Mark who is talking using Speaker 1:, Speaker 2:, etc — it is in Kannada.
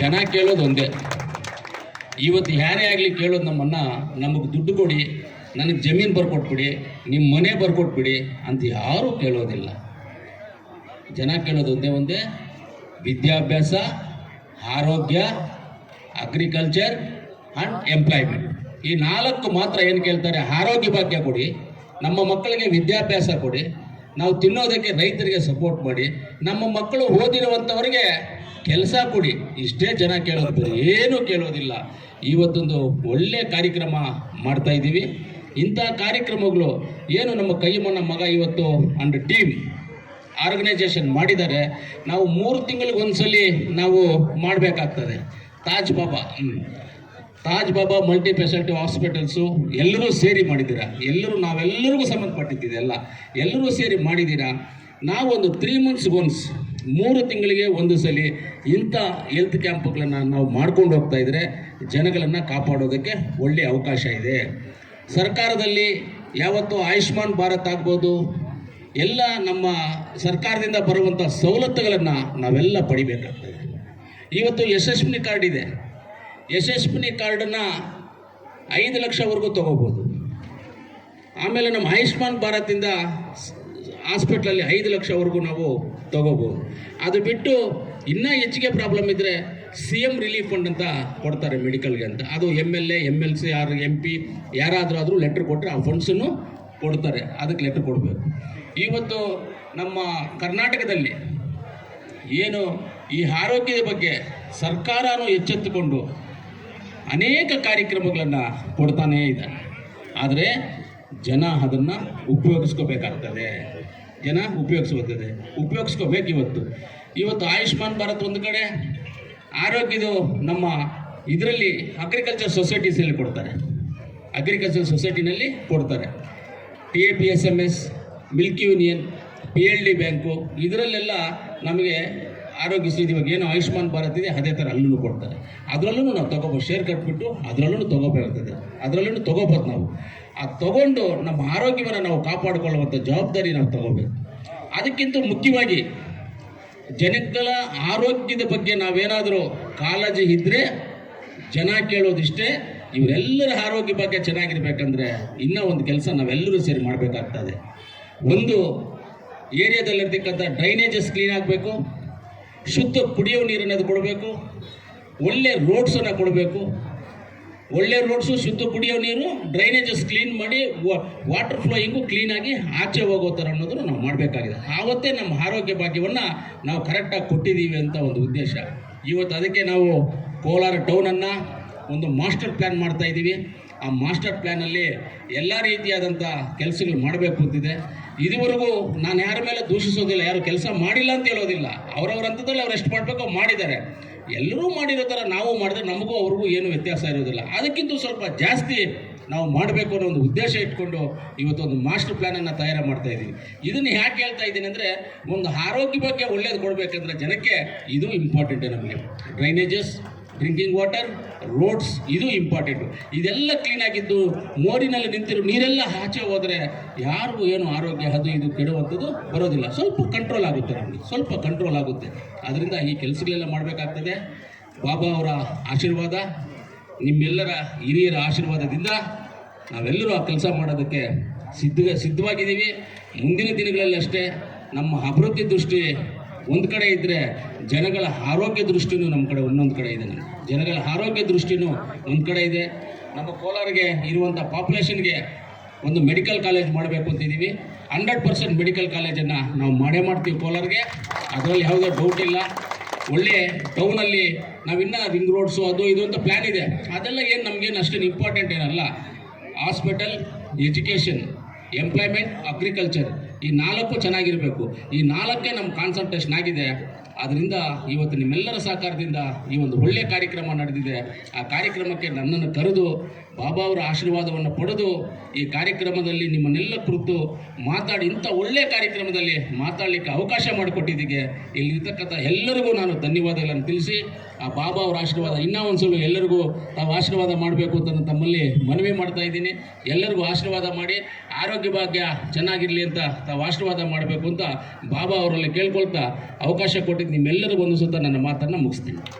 Speaker 1: ಜನ ಕೇಳೋದು ಒಂದೇ. ಇವತ್ತು ಯಾರೇ ಆಗಲಿ ಕೇಳೋದು ನಮ್ಮನ್ನು, ನಮಗೆ ದುಡ್ಡು ಕೊಡಿ, ನನಗೆ ಜಮೀನು ಬರ್ಕೊಟ್ಬಿಡಿ ನಿಮ್ಮ ಮನೆ ಬರ್ಕೊಟ್ಬಿಡಿ ಅಂತ ಯಾರೂ ಕೇಳೋದಿಲ್ಲ. ಜನ ಕೇಳೋದು ಒಂದೇ ಒಂದೇ, ವಿದ್ಯಾಭ್ಯಾಸ, ಆರೋಗ್ಯ ಅಗ್ರಿಕಲ್ಚರ್ ಆ್ಯಂಡ್ ಎಂಪ್ಲಾಯ್ಮೆಂಟ್ ಈ ನಾಲ್ಕು ಮಾತ್ರ ಏನು ಕೇಳ್ತಾರೆ, ಆರೋಗ್ಯ ಭಾಗ್ಯ ಕೊಡಿ, ನಮ್ಮ ಮಕ್ಕಳಿಗೆ ವಿದ್ಯಾಭ್ಯಾಸ ಕೊಡಿ, ನಾವು ತಿನ್ನೋದಕ್ಕೆ ರೈತರಿಗೆ ಸಪೋರ್ಟ್ ಮಾಡಿ, ನಮ್ಮ ಮಕ್ಕಳು ಓದಿರುವಂಥವ್ರಿಗೆ ಕೆಲಸ ಕೊಡಿ. ಇಷ್ಟೇ ಜನ ಕೇಳೋದು ಏನು ಕೇಳೋದಿಲ್ಲ. ಇವತ್ತೊಂದು ಒಳ್ಳೆಯ ಕಾರ್ಯಕ್ರಮ ಮಾಡ್ತಾ ಇದ್ದೀವಿ. ಇಂಥ ಕಾರ್ಯಕ್ರಮಗಳು ಏನು ನಮ್ಮ ಕೈಮನ ಮಗ ಇವತ್ತು ಅಂಡ್ ಟೀಮ್ ಆರ್ಗನೈಜೇಷನ್ ಮಾಡಿದ್ದಾರೆ. ನಾವು ಮೂರು ತಿಂಗಳಿಗೆ ಒಂದ್ಸಲಿ ನಾವು ಮಾಡಬೇಕಾಗ್ತದೆ. Taj Baba. Taj Baba multi specialty hospitals ಎಲ್ಲರೂ ಸೇರಿ ಮಾಡಿದ್ದೀರಾ? ಎಲ್ಲರೂ ನಾವೆಲ್ಲರಿಗೂ ಸಂಬಂಧಪಟ್ಟಿದ್ದಿದೆ ಎಲ್ಲ. ಎಲ್ಲರೂ ಸೇರಿ ಮಾಡಿದ್ದೀರಾ? ನಾವೊಂದು ತ್ರೀ ಮಂತ್ಸ್ ಒನ್ಸ್ ಮೂರು ತಿಂಗಳಿಗೆ ಒಂದು ಸಲ ಇಂಥ ಹೆಲ್ತ್ ಕ್ಯಾಂಪ್ಗಳನ್ನು ನಾವು ಮಾಡ್ಕೊಂಡು ಹೋಗ್ತಾ ಇದ್ದರೆ ಜನಗಳನ್ನು ಕಾಪಾಡೋದಕ್ಕೆ ಒಳ್ಳೆಯ ಅವಕಾಶ ಇದೆ. ಸರ್ಕಾರದಲ್ಲಿ ಯಾವತ್ತೂ ಆಯುಷ್ಮಾನ್ ಭಾರತ್ ಆಗ್ಬೋದು, ಎಲ್ಲ ನಮ್ಮ ಸರ್ಕಾರದಿಂದ ಬರುವಂಥ ಸವಲತ್ತುಗಳನ್ನು ನಾವೆಲ್ಲ ಪಡಿಬೇಕಾಗ್ತದೆ. ಇವತ್ತು ಯಶಸ್ವಿನಿ ಕಾರ್ಡ್ ಇದೆ. ಯಶಸ್ವಿನಿ ಕಾರ್ಡನ್ನು ಐದು ಲಕ್ಷವರೆಗೂ ತೊಗೋಬೋದು. ಆಮೇಲೆ ನಮ್ಮ ಆಯುಷ್ಮಾನ್ ಭಾರತಿಂದ ಹಾಸ್ಪಿಟ್ಲಲ್ಲಿ ಐದು ಲಕ್ಷವರೆಗೂ ನಾವು ತಗೋಬೋದು. ಅದು ಬಿಟ್ಟು ಇನ್ನೂ ಹೆಚ್ಚಿಗೆ ಪ್ರಾಬ್ಲಮ್ ಇದ್ದರೆ ಸಿ ಎಂ ರಿಲೀಫ್ ಫಂಡ್ ಅಂತ ಕೊಡ್ತಾರೆ ಮೆಡಿಕಲ್ಗೆ ಅಂತ. ಅದು M L A, M L C, R M P, ಯಾರಾದರೂ ಆದರೂ ಲೆಟ್ರ್ ಕೊಟ್ಟರೆ ಆ ಫಂಡ್ಸನ್ನು ಕೊಡ್ತಾರೆ. ಅದಕ್ಕೆ ಲೆಟ್ರ್ ಕೊಡಬೇಕು. ಇವತ್ತು ನಮ್ಮ ಕರ್ನಾಟಕದಲ್ಲಿ ಏನು ಈ ಆರೋಗ್ಯದ ಬಗ್ಗೆ ಸರ್ಕಾರನೂ ಎಚ್ಚೆತ್ತುಕೊಂಡು ಅನೇಕ ಕಾರ್ಯಕ್ರಮಗಳನ್ನು ಕೊಡ್ತಾನೇ ಇದೆ ಆದರೆ ಜನ ಅದನ್ನು ಉಪಯೋಗಿಸ್ಕೋಬೇಕಾಗ್ತದೆ. ಜನ ಉಪಯೋಗಿಸ್ಕೋತದೆ ಉಪಯೋಗಿಸ್ಕೋಬೇಕು ಇವತ್ತು. ಇವತ್ತು ಆಯುಷ್ಮಾನ್ ಭಾರತ್ ಒಂದು ಕಡೆ ಆರೋಗ್ಯದು ನಮ್ಮ ಇದರಲ್ಲಿ ಅಗ್ರಿಕಲ್ಚರ್ ಸೊಸೈಟೀಸಲ್ಲಿ ಕೊಡ್ತಾರೆ. ಅಗ್ರಿಕಲ್ಚರ್ ಸೊಸೈಟಿನಲ್ಲಿ ಕೊಡ್ತಾರೆ. T A P S M S milk union P L D bank ಇದರಲ್ಲೆಲ್ಲ ನಮಗೆ ಆರೋಗ್ಯ ಸ್ಥಿತಿ ಇವಾಗ ಏನು ಆಯುಷ್ಮಾನ್ ಭಾರತ್ ಇದೆ, ಅದೇ ಥರ ಅಲ್ಲೂ ಕೊಡ್ತಾರೆ. ಅದರಲ್ಲೂ ನಾವು ತಗೋಬೋದು ಶೇರ್ ಕಟ್ಬಿಟ್ಟು ಅದರಲ್ಲೂ ತಗೋಬೇಕಾಗ್ತದೆ. ಅದರಲ್ಲೂ ತಗೋಬೋದು ನಾವು. ಆ ತಗೊಂಡು ನಮ್ಮ ಆರೋಗ್ಯವನ್ನು ನಾವು ಕಾಪಾಡಿಕೊಳ್ಳುವಂಥ ಜವಾಬ್ದಾರಿ ನಾವು ತಗೋಬೇಕು. ಅದಕ್ಕಿಂತ ಮುಖ್ಯವಾಗಿ ಜನಗಳ ಆರೋಗ್ಯದ ಬಗ್ಗೆ ನಾವೇನಾದರೂ ಕಾಳಜಿ ಇದ್ದರೆ ಜನ ಕೇಳೋದಿಷ್ಟೇ, ಇವರೆಲ್ಲರ ಆರೋಗ್ಯ ಬಗ್ಗೆ ಚೆನ್ನಾಗಿರ್ಬೇಕಂದ್ರೆ ಇನ್ನೂ ಒಂದು ಕೆಲಸ ನಾವೆಲ್ಲರೂ ಸೇರಿ ಮಾಡಬೇಕಾಗ್ತದೆ. ಒಂದು ಏರಿಯಾದಲ್ಲಿರ್ತಕ್ಕಂಥ ಡ್ರೈನೇಜಸ್ ಕ್ಲೀನ್ ಆಗಬೇಕು, ಶುದ್ಧ ಕುಡಿಯೋ ನೀರನ್ನದು ಕೊಡಬೇಕು, ಒಳ್ಳೆ ರೋಡ್ಸನ್ನು ಕೊಡಬೇಕು ಒಳ್ಳೆ ರೋಡ್ಸು ಶುದ್ಧ ಕುಡಿಯೋ ನೀರು ಡ್ರೈನೇಜಸ್ ಕ್ಲೀನ್ ಮಾಡಿ ವಾಟರ್ ಫ್ಲೋಯಿಂಗು ಕ್ಲೀನಾಗಿ ಆಚೆ ಹೋಗೋ ಥರ ಅನ್ನೋದನ್ನು ನಾವು ಮಾಡಬೇಕಾಗಿದೆ. ಆವತ್ತೇ ನಮ್ಮ ಆರೋಗ್ಯ ಭಾಗ್ಯವನ್ನು ನಾವು ಕರೆಕ್ಟಾಗಿ ಕೊಟ್ಟಿದ್ದೀವಿ ಅಂತ ಒಂದು ಉದ್ದೇಶ. ಇವತ್ತು ಅದಕ್ಕೆ ನಾವು ಕೋಲಾರ ಟೌನನ್ನು ಒಂದು ಮಾಸ್ಟರ್ ಪ್ಲ್ಯಾನ್ ಮಾಡ್ತಾ ಇದ್ದೀವಿ ಆ ಮಾಸ್ಟರ್ ಪ್ಲ್ಯಾನಲ್ಲಿ ಎಲ್ಲ ರೀತಿಯಾದಂಥ ಕೆಲಸಗಳು ಮಾಡಬೇಕು ಅಂತಿದೆ. ಇದುವರೆಗೂ ನಾನು ಯಾರ ಮೇಲೆ ದೂಷಿಸೋದಿಲ್ಲ, ಯಾರು ಕೆಲಸ ಮಾಡಿಲ್ಲ ಅಂತ ಹೇಳೋದಿಲ್ಲ. ಅವರವ್ರ ಹಂತದಲ್ಲಿ ಅವ್ರು ಎಷ್ಟು ಮಾಡಬೇಕೋ ಮಾಡಿದ್ದಾರೆ. ಎಲ್ಲರೂ ಮಾಡಿರೋ ಥರ ನಾವು ಮಾಡಿದ್ರೆ ನಮಗೂ ಅವ್ರಿಗೂ ಏನು ವ್ಯತ್ಯಾಸ ಇರೋದಿಲ್ಲ. ಅದಕ್ಕಿಂತ ಸ್ವಲ್ಪ ಜಾಸ್ತಿ ನಾವು ಮಾಡಬೇಕು ಅನ್ನೋ ಒಂದು ಉದ್ದೇಶ ಇಟ್ಕೊಂಡು ಇವತ್ತೊಂದು ಮಾಸ್ಟರ್ ಪ್ಲ್ಯಾನನ್ನು ತಯಾರು ಮಾಡ್ತಾ ಇದ್ದೀವಿ ಇದನ್ನು ಯಾಕೆ ಹೇಳ್ತಾ ಇದ್ದೀನಿ ಅಂದರೆ, ಒಂದು ಆರೋಗ್ಯ ಬಗ್ಗೆ ಒಳ್ಳೇದು ಕೊಡಬೇಕಂದ್ರೆ ಜನಕ್ಕೆ ಇದು ಇಂಪಾರ್ಟೆಂಟೇ ನಮಗೆ. ಡ್ರೈನೇಜಸ್ ಡ್ರಿಂಕಿಂಗ್ ವಾಟರ್, ರೋಡ್ಸ್, ಇದು ಇಂಪಾರ್ಟೆಂಟು ಇದೆಲ್ಲ ಕ್ಲೀನಾಗಿದ್ದು ಮೋರಿನಲ್ಲಿ ನಿಂತಿರೋ ನೀರೆಲ್ಲ ಆಚೆ ಹೋದರೆ ಯಾರಿಗೂ ಏನು ಆರೋಗ್ಯ, ಅದು ಇದು ಕೆಡುವಂಥದ್ದು ಬರೋದಿಲ್ಲ. ಸ್ವಲ್ಪ ಕಂಟ್ರೋಲ್ ಆಗುತ್ತೆ ನಮಗೆ, ಸ್ವಲ್ಪ ಕಂಟ್ರೋಲ್ ಆಗುತ್ತೆ. ಅದರಿಂದ ಈ ಕೆಲಸಗಳೆಲ್ಲ ಮಾಡಬೇಕಾಗ್ತದೆ. ಬಾಬಾ ಅವರ ಆಶೀರ್ವಾದ, ನಿಮ್ಮೆಲ್ಲರ ಹಿರಿಯರ ಆಶೀರ್ವಾದದಿಂದ ನಾವೆಲ್ಲರೂ ಆ ಕೆಲಸ ಮಾಡೋದಕ್ಕೆ ಸಿದ್ಧ, ಸಿದ್ಧವಾಗಿದ್ದೀವಿ. ಮುಂದಿನ ದಿನಗಳಲ್ಲಿ ಅಷ್ಟೇ ನಮ್ಮ ಅಭಿವೃದ್ಧಿ ದೃಷ್ಟಿ ಒಂದು ಕಡೆ ಇದ್ದರೆ ಜನಗಳ ಆರೋಗ್ಯ ದೃಷ್ಟಿನೂ ನಮ್ಮ ಕಡೆ ಒಂದೊಂದು ಕಡೆ ಇದೆ ಜನಗಳ ಆರೋಗ್ಯ ದೃಷ್ಟಿನೂ ಒಂದು ಕಡೆ ಇದೆ. ನಮ್ಮ ಕೋಲಾರಿಗೆ ಇರುವಂಥ ಪಾಪ್ಯುಲೇಷನ್ಗೆ ಒಂದು ಮೆಡಿಕಲ್ ಕಾಲೇಜ್ ಮಾಡಬೇಕು ಅಂತಿದ್ದೀವಿ ಹಂಡ್ರೆಡ್ ಪರ್ಸೆಂಟ್ ಮೆಡಿಕಲ್ ಕಾಲೇಜನ್ನು ನಾವು ಮಾಡೇ ಮಾಡ್ತೀವಿ ಕೋಲಾರಿಗೆ. ಅದರಲ್ಲಿ ಯಾವುದೇ ಡೌಟ್ ಇಲ್ಲ. ಒಳ್ಳೆ ಟೌನಲ್ಲಿ ನಾವಿನ್ನ ರಿಂಗ್ ರೋಡ್ಸು ಅದು ಇದು ಅಂತ ಪ್ಲ್ಯಾನ್ ಇದೆ. ಅದೆಲ್ಲ ಏನು ನಮಗೇನು ಅಷ್ಟೇನು ಇಂಪಾರ್ಟೆಂಟ್ ಏನಲ್ಲ. ಹಾಸ್ಪಿಟಲ್ ಎಜುಕೇಷನ್ ಎಂಪ್ಲಾಯ್ಮೆಂಟ್ ಅಗ್ರಿಕಲ್ಚರ್ ಈ ನಾಲ್ಕು ಚೆನ್ನಾಗಿರಬೇಕು. ಈ ನಾಲ್ಕೇ ನಮ್ಮ ಕಾನ್ಸಂಟ್ರೇಷನ್ ಆಗಿದೆ. ಆದ್ದರಿಂದ ಇವತ್ತು ನಿಮ್ಮೆಲ್ಲರ ಸಹಕಾರದಿಂದ ಈ ಒಂದು ಒಳ್ಳೆಯ ಕಾರ್ಯಕ್ರಮ ನಡೆದಿದೆ. ಆ ಕಾರ್ಯಕ್ರಮಕ್ಕೆ ನನ್ನನ್ನು ಕರೆದು, ಬಾಬಾ ಅವರ ಆಶೀರ್ವಾದವನ್ನು ಪಡೆದು, ಈ ಕಾರ್ಯಕ್ರಮದಲ್ಲಿ ನಿಮ್ಮನ್ನೆಲ್ಲ ಕುರಿತು ಮಾತಾಡಿ, ಇಂಥ ಒಳ್ಳೆಯ ಕಾರ್ಯಕ್ರಮದಲ್ಲಿ ಮಾತಾಡಲಿಕ್ಕೆ ಅವಕಾಶ ಮಾಡಿಕೊಟ್ಟಿದ್ದಕ್ಕೆ ಇಲ್ಲಿರ್ತಕ್ಕಂಥ ಎಲ್ಲರಿಗೂ ನಾನು ಧನ್ಯವಾದಗಳನ್ನು ತಿಳಿಸಿ, ಆ ಬಾಬಾ ಅವರ ಆಶೀರ್ವಾದ ಇನ್ನೂ ಒಂದು ಸಲ ಎಲ್ಲರಿಗೂ ತಾವು ಆಶೀರ್ವಾದ ಮಾಡಬೇಕು ಅಂತ ತಮ್ಮಲ್ಲಿ ಮನವಿ ಮಾಡ್ತಾ ಇದ್ದೀನಿ. ಎಲ್ಲರಿಗೂ ಆಶೀರ್ವಾದ ಮಾಡಿ, ಆರೋಗ್ಯ ಭಾಗ್ಯ ಚೆನ್ನಾಗಿರಲಿ ಅಂತ ತಾವು ಆಶೀರ್ವಾದ ಮಾಡಬೇಕು ಅಂತ ಬಾಬಾ ಅವರಲ್ಲಿ ಕೇಳ್ಕೊಳ್ತಾ ಅವಕಾಶ ಕೊಟ್ಟಿದ್ದು ನಿಮ್ಮೆಲ್ಲರಿಗೂ ಒಂದು ಸುತ್ತ ನನ್ನ ಮಾತನ್ನು ಮುಗಿಸ್ತೀನಿ.